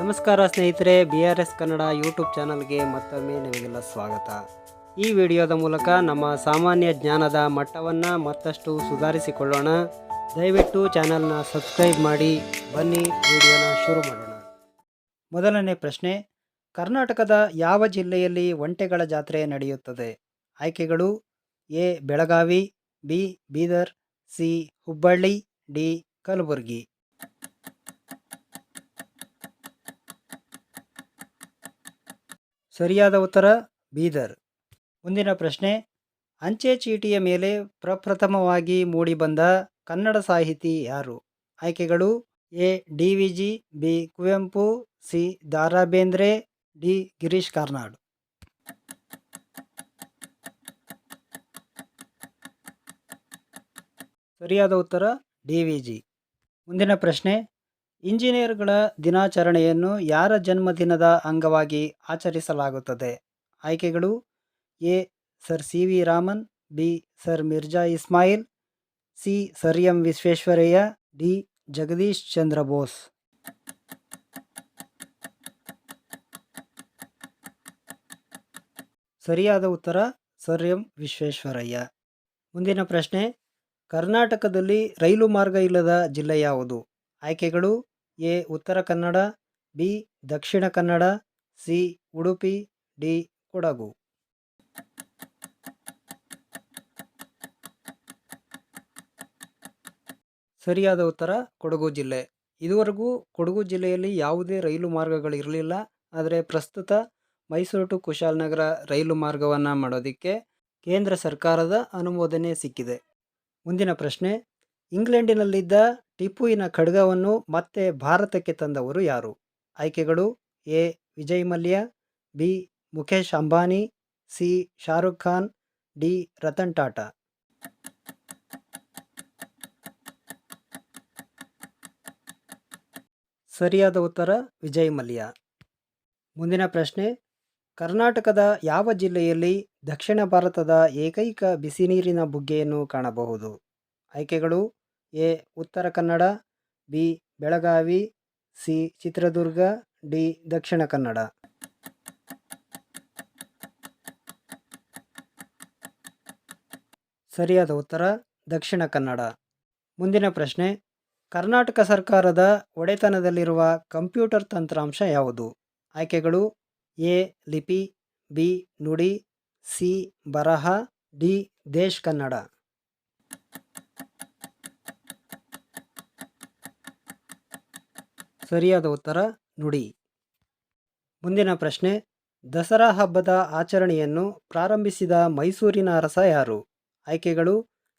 ನಮಸ್ಕಾರ ಸ್ನೇಹಿತರೆ B R S Kannada YouTube ಚಾನಲ್ಗೆ ಮತ್ತೊಮ್ಮೆ ನಿಮಗೆಲ್ಲ ಸ್ವಾಗತ. ಈ ವಿಡಿಯೋದ ಮೂಲಕ ನಮ್ಮ ಸಾಮಾನ್ಯ ಜ್ಞಾನದ ಮಟ್ಟವನ್ನು ಮತ್ತಷ್ಟು ಸುಧಾರಿಸಿಕೊಳ್ಳೋಣ. ದಯವಿಟ್ಟು ಚಾನಲ್ನ ಸಬ್ಸ್ಕ್ರೈಬ್ ಮಾಡಿ, ಬನ್ನಿ ವಿಡಿಯೋನ ಶುರು ಮಾಡೋಣ. ಮೊದಲನೇ ಪ್ರಶ್ನೆ, ಕರ್ನಾಟಕದ ಯಾವ ಜಿಲ್ಲೆಯಲ್ಲಿ ಒಂಟೆಗಳ ಜಾತ್ರೆ ನಡೆಯುತ್ತದೆ? ಆಯ್ಕೆಗಳು, A, Belagavi, B, Bidar, C, Hubballi, D, Kalaburagi. ಸರಿಯಾದ ಉತ್ತರ, ಬೀದರ್. ಮುಂದಿನ ಪ್ರಶ್ನೆ, ಅಂಚೆ ಚೀಟಿಯ ಮೇಲೆ ಪ್ರಪ್ರಥಮವಾಗಿ ಮೂಡಿಬಂದ ಕನ್ನಡ ಸಾಹಿತಿ ಯಾರು? ಆಯ್ಕೆಗಳು, A, D V G, B, Kuvempu, C Dara Bendre D, Girish Karnad. ಸರಿಯಾದ ಉತ್ತರ, ಡಿ ವಿ ಜಿ. ಮುಂದಿನ ಪ್ರಶ್ನೆ ಇಂಜಿನಿಯರ್ಗಳ ದಿನಾಚರಣೆಯನ್ನು ಯಾರ ಜನ್ಮದಿನದ ಅಂಗವಾಗಿ ಆಚರಿಸಲಾಗುತ್ತದೆ? ಆಯ್ಕೆಗಳು A. Sir C. V. Raman, B. Sir Mirza Ismail, C. Sir M. Visvesvaraya, D. Jagadish Chandra Bose. ಸರಿಯಾದ ಉತ್ತರ ಸರ್ ಎಂ. ವಿಶ್ವೇಶ್ವರಯ್ಯ. ಮುಂದಿನ ಪ್ರಶ್ನೆ, ಕರ್ನಾಟಕದಲ್ಲಿ ರೈಲು ಮಾರ್ಗ ಇಲ್ಲದ ಜಿಲ್ಲೆ ಯಾವುದು? ಆಯ್ಕೆಗಳು ಎ ಉತ್ತರ ಕನ್ನಡ, ಬಿ ದಕ್ಷಿಣ ಕನ್ನಡ, ಸಿ ಉಡುಪಿ, ಡಿ ಕೊಡಗು. ಸರಿಯಾದ ಉತ್ತರ ಕೊಡಗು ಜಿಲ್ಲೆ. ಇದುವರೆಗೂ ಕೊಡಗು ಜಿಲ್ಲೆಯಲ್ಲಿ ಯಾವುದೇ ರೈಲು ಮಾರ್ಗಗಳಿರಲಿಲ್ಲ ಆದರೆ ಪ್ರಸ್ತುತ ಮೈಸೂರು ಟು ಕುಶಾಲನಗರ ರೈಲು ಮಾರ್ಗವನ್ನು ಮಾಡೋದಕ್ಕೆ ಕೇಂದ್ರ ಸರ್ಕಾರದ ಅನುಮೋದನೆ ಸಿಕ್ಕಿದೆ. ಮುಂದಿನ ಪ್ರಶ್ನೆ, ಇಂಗ್ಲೆಂಡಿನಲ್ಲಿದ್ದ ಟಿಪ್ಪುವಿನ ಖಡ್ಗವನ್ನು ಮತ್ತೆ ಭಾರತಕ್ಕೆ ತಂದವರು ಯಾರು? ಆಯ್ಕೆಗಳು A. Vijay Mallya B. Mukesh Ambani, C. Shah Rukh Khan, D. Ratan Tata. ಸರಿಯಾದ ಉತ್ತರ ವಿಜಯ್ ಮಲ್ಯ ಮುಂದಿನ ಪ್ರಶ್ನೆ, ಕರ್ನಾಟಕದ ಯಾವ ಜಿಲ್ಲೆಯಲ್ಲಿ ದಕ್ಷಿಣ ಭಾರತದ ಏಕೈಕ ಬಿಸಿ ನೀರಿನ ಬುಗ್ಗೆಯನ್ನು ಕಾಣಬಹುದು? ಆಯ್ಕೆಗಳು ಎ, ಉತ್ತರ Kannada, B, Belagavi, C, Chitradurga, D, ದಕ್ಷಿಣ ಕನ್ನಡ. ಸರಿಯಾದ ಉತ್ತರ, ದಕ್ಷಿಣ ಕನ್ನಡ. ಮುಂದಿನ ಪ್ರಶ್ನೆ, ಕರ್ನಾಟಕ ಸರ್ಕಾರದ ಒಡೆತನದಲ್ಲಿರುವ ಕಂಪ್ಯೂಟರ್ ತಂತ್ರಾಂಶ ಯಾವುದು? ಆಯ್ಕೆಗಳು, ಎ, ಲಿಪಿ, ಬಿ, ನುಡಿ, ಸಿ, ಬರಹ, ಡಿ, ದೇಶ್ ಕನ್ನಡ. ಸರಿಯಾದ ಉತ್ತರ, ನುಡಿ. ಮುಂದಿನ ಪ್ರಶ್ನೆ, ದಸರಾ ಹಬ್ಬದ ಆಚರಣೆಯನ್ನು ಪ್ರಾರಂಭಿಸಿದ ಮೈಸೂರಿನ ಅರಸ ಯಾರು? ಆಯ್ಕೆಗಳು,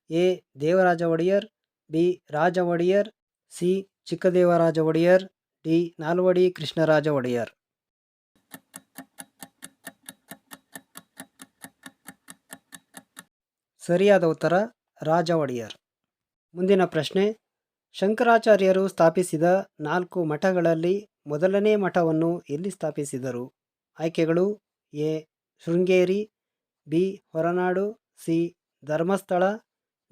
A Devaraja Wodeyar B Raja Wodeyar C Chikkadevaraja Wodeyar D, Nalvadi Krishnaraja Wodeyar ಸರಿಯಾದ ಉತ್ತರ ರಾಜ ಒಡೆಯರ್ ಮುಂದಿನ ಪ್ರಶ್ನೆ ಶಂಕರಾಚಾರ್ಯರು ಸ್ಥಾಪಿಸಿದ ನಾಲ್ಕು ಮಠಗಳಲ್ಲಿ ಮೊದಲನೇ ಮಠವನ್ನು ಎಲ್ಲಿ ಸ್ಥಾಪಿಸಿದರು? ಆಯ್ಕೆಗಳು A. Sringeri, B. Horanadu, C. Dharmasthala,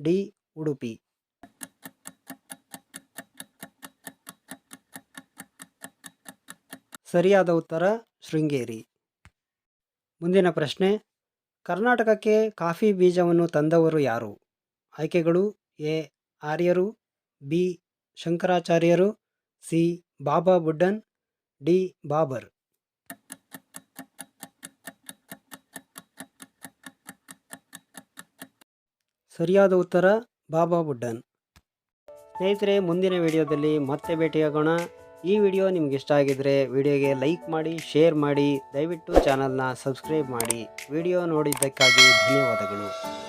D. Udupi. ಸರಿಯಾದ ಉತ್ತರ ಶೃಂಗೇರಿ. ಮುಂದಿನ ಪ್ರಶ್ನೆ, ಕರ್ನಾಟಕಕ್ಕೆ ಕಾಫಿ ಬೀಜವನ್ನು ತಂದವರು ಯಾರು? ಆಯ್ಕೆಗಳು ಎ. ಆರ್ಯರು ಬಿ. ಶಂಕರಾಚಾರ್ಯರು, ಸಿ. ಬಾಬಾ ಬುಡ್ಡನ್, ಡಿ. ಬಾಬರ್. ಸರಿಯಾದ ಉತ್ತರ ಬಾಬಾ ಬುಡ್ಡನ್. ಸ್ನೇಹಿತರೆ, ಮುಂದಿನ ವಿಡಿಯೋದಲ್ಲಿ ಮತ್ತೆ ಭೇಟಿಯಾಗೋಣ. ಈ ವಿಡಿಯೋ ನಿಮ್ಗೆ ಇಷ್ಟ ಆಗಿದ್ರೆ ವಿಡಿಯೋಗೆ ಲೈಕ್ ಮಾಡಿ, ಶೇರ್ ಮಾಡಿ, ದಯವಿಟ್ಟು ಚಾನಲ್ನ ಸಬ್ಸ್ಕ್ರೈಬ್ ಮಾಡಿ. ವಿಡಿಯೋ ನೋಡಿದ್ದಕ್ಕಾಗಿ ಧನ್ಯವಾದಗಳು.